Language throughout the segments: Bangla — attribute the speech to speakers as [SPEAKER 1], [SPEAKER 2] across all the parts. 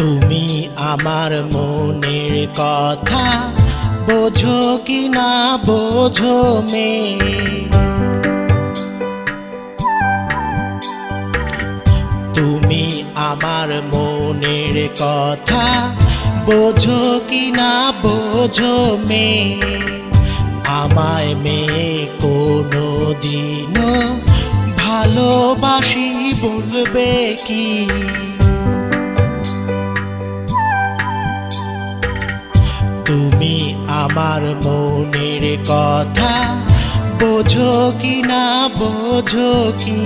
[SPEAKER 1] আমার মনের কথা বোঝো কি না বোঝো মে। তুমি আমার মনের কথা বোঝো কি না বোঝো মে। আমায় মেয়ে কোনো দিনও ভালোবাসি বলবে কি? আমার মনের কথা বোঝো কি না বোঝো কি?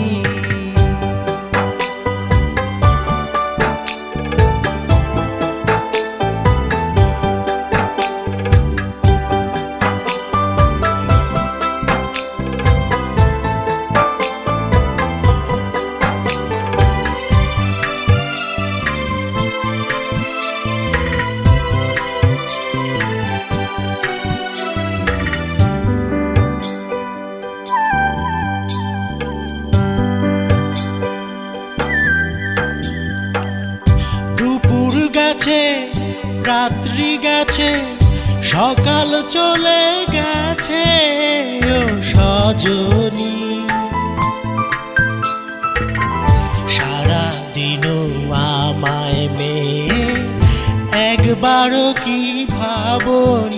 [SPEAKER 1] রাত্রি গেছে সকাল চলে গেছে ও সজনি। সারা দিনও আমায় মেয়ে একবারও কি ভাবনি?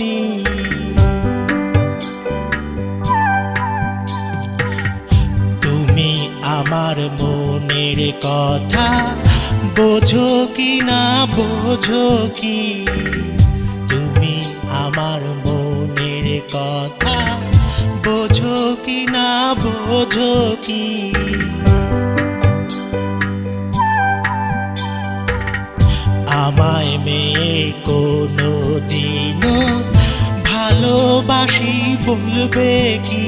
[SPEAKER 1] আমার মনের কথা। বোঝো কি না, বোঝো কি? তুমি আমার মনের কথা। বোঝো কি না, বোঝো কি? আমায় মেয়ে কোনো দিনও ভালোবাসি বলবে কি?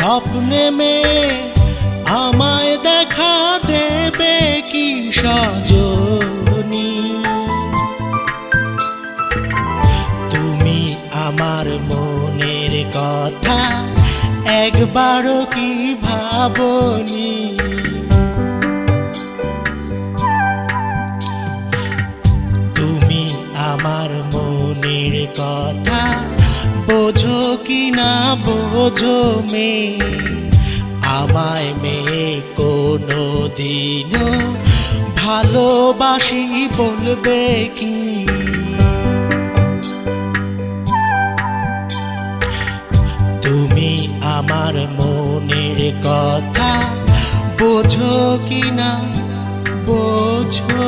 [SPEAKER 1] স্বপ্নে মেয়ে আমায় দেখা দেবে কি সজনী? তুমি আমার মনের কথা একবারও কি ভাবনি? তুমি আমার মনের কথা বোঝো কি না বোঝো মেয়ে? আমায় মেয়ে কোনো দিনও ভালোবাসি বলবে কি? তুমি আমার মনের কথা বোঝো কি না বোঝো?